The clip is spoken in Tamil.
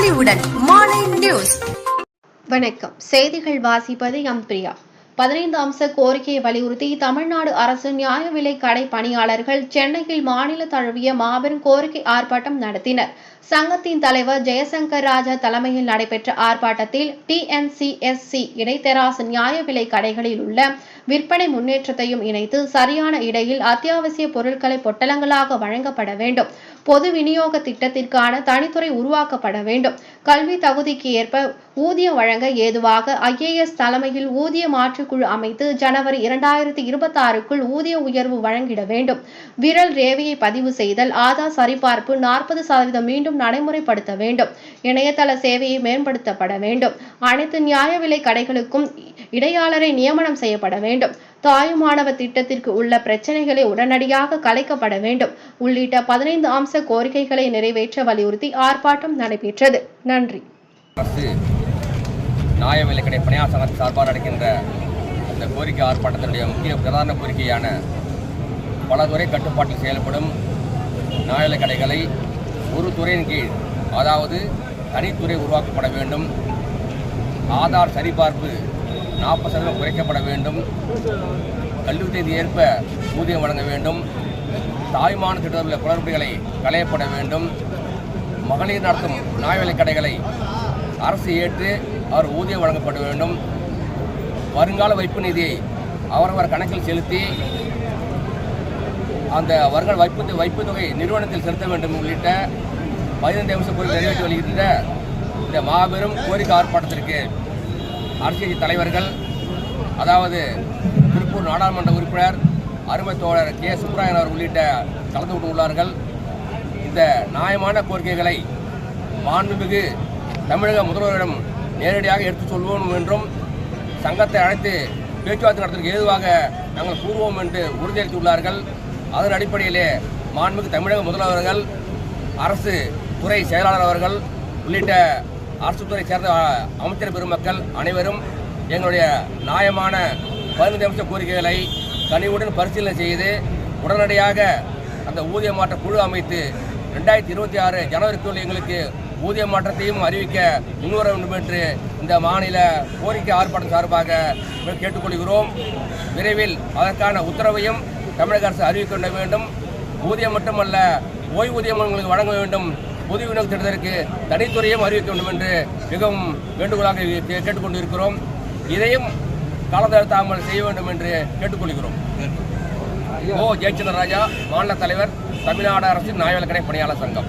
பொலிவுடன் மாலை நியூஸ். வணக்கம். செய்திகள் வாசிப்பது எம் பிரியா. பதினைந்து அம்ச கோரிக்கையை வலியுறுத்தி தமிழ்நாடு அரசு நியாய விலை கடை பணியாளர்கள் சென்னையில் மாநில தழுவிய மாபெரும் கோரிக்கை ஆர்ப்பாட்டம் நடத்தினர். சங்கத்தின் தலைவர் ஜெயசங்கர் ராஜா தலைமையில் நடைபெற்ற ஆர்ப்பாட்டத்தில் டிஎன்சிஎஸ்சி இடைத்தராசு நியாய விலை கடைகளில் உள்ள விற்பனை முன்னேற்றத்தையும் இணைத்து சரியான இடையில் அத்தியாவசிய பொருட்களை பொட்டலங்களாக வழங்கப்பட வேண்டும். பொது விநியோக திட்டத்திற்கான தனித்துறை உருவாக்கப்பட வேண்டும். கல்வி தகுதிக்கு ஏற்ப ஊதியம் வழங்க ஏதுவாக ஐஏஎஸ் தலைமையில் ஊதிய மாற்றுக்குழு அமைத்து ஜனவரி இரண்டாயிரத்தி இருபத்தி ஆறுக்குள் ஊதிய உயர்வு வழங்கிட வேண்டும். விரல் ரேவையை பதிவு செய்தல் ஆதார் சரிபார்ப்பு நாற்பது சதவீதம் மீண்டும் நடைமுறைப்படுத்த வேண்டும். இணையதள சேவையை மேம்படுத்தப்பட வேண்டும். அனைத்து நியாய விலை கடைகளுக்கும் இடையாளரை நியமனம் செய்யப்பட வேண்டும். தாயுமானவ திட்டத்திற்கு உள்ள பிரச்சனைகளை உடனடியாக கலைக்கப்பட வேண்டும். உள்ளிட்ட பதினைந்து அம்ச கோரிக்கைகளை நிறைவேற்ற வலியுறுத்தி ஆர்ப்பாட்டம் நடைபெற்றது. நன்றி. அரசு நியாய விலைக்கடை பணியார் சங்கத்தின் சார்பாக நடக்கின்ற இந்த கோரிக்கை ஆர்ப்பாட்டத்தினுடைய முக்கிய பிரதான கோரிக்கையான பல துறை கட்டுப்பாட்டில் செயல்படும் நியாய விலைக் கடைகளை ஒரு துறையின் கீழ் அதாவது தனித்துறை உருவாக்கப்பட வேண்டும். ஆதார் சரிபார்ப்பு நாற்பது சதவீதம் குறைக்கப்பட வேண்டும். கல்வி தேதி ஏற்ப ஊதியம் வழங்க வேண்டும். தாய்மான திட்டத்தில் உள்ள குளறுபடிகளை களையப்பட வேண்டும். மகளிர் நடத்தும் நியாய விலைக் கடைகளை அரசு ஏற்று அவர் ஊதியம் வழங்கப்பட வேண்டும். வருங்கால வைப்பு நிதியை அவரவர் கணக்கில் செலுத்தி அந்த வருங்கால வைப்பு வைப்பு தொகை நிறுவனத்தில் செலுத்த வேண்டும் உள்ளிட்ட பதினைந்து அம்சம் கோரிக்கை நிறைவேற்றி வருகின்ற இந்த மாபெரும் கோரிக்கை ஆர்ப்பாட்டத்திற்கு அரசியல் தலைவர்கள் அதாவது திருப்பூர் நாடாளுமன்ற உறுப்பினர் அருமை தோழர் கே. சுப்ராயன் அவர் உள்ளிட்ட கலந்து கொண்டு உள்ளார்கள். இந்த நியாயமான கோரிக்கைகளை மாண்புமிகு தமிழக முதல்வரிடம் நேரடியாக எடுத்துச் சொல்வோம் என்றும் சங்கத்தை அழைத்து பேச்சுவார்த்தை நடத்துவதற்கு ஏதுவாக நாங்கள் கூறுவோம் என்று உறுதியளித்துள்ளார்கள். அதன் அடிப்படையிலே மாண்புமிகு தமிழக முதல்வர்கள் அரசு துறை செயலாளர் அவர்கள் உள்ளிட்ட அரசு துறை சேர்ந்த அமைச்சர் பெருமக்கள் அனைவரும் எங்களுடைய நியாயமான பதினைந்து அம்ச கோரிக்கைகளை கனிவுடன் பரிசீலனை செய்து உடனடியாக அந்த ஊதிய மாற்ற குழு அமைத்து ரெண்டாயிரத்தி இருபத்தி ஆறு ஜனவரிக்குள் எங்களுக்கு ஊதிய மாற்றத்தையும் அறிவிக்க முன்வர வேண்டும் என்று இந்த மாநில கோரிக்கை ஆர்ப்பாட்டம் சார்பாக கேட்டுக்கொள்கிறோம். விரைவில் அதற்கான உத்தரவையும் தமிழக அரசு அறிவிக்க வேண்டும் ஊதியம் மட்டுமல்ல ஓய்வூதியம் எங்களுக்கு வழங்க வேண்டும். பொது விநியோக திட்டத்திற்கு தனித்துறையும் அறிவிக்க வேண்டும் என்று மிகவும் வேண்டுகோளாக கேட்டுக்கொண்டிருக்கிறோம். இதையும் காலத்தாமல் செய்ய வேண்டும் என்று கேட்டுக்கொள்கிறோம். ஓ ஜெயச்சந்திர ராஜா மாநில தலைவர் தமிழ்நாடு அரசின் நியாய விலைக்கடை பணியாளர் சங்கம்.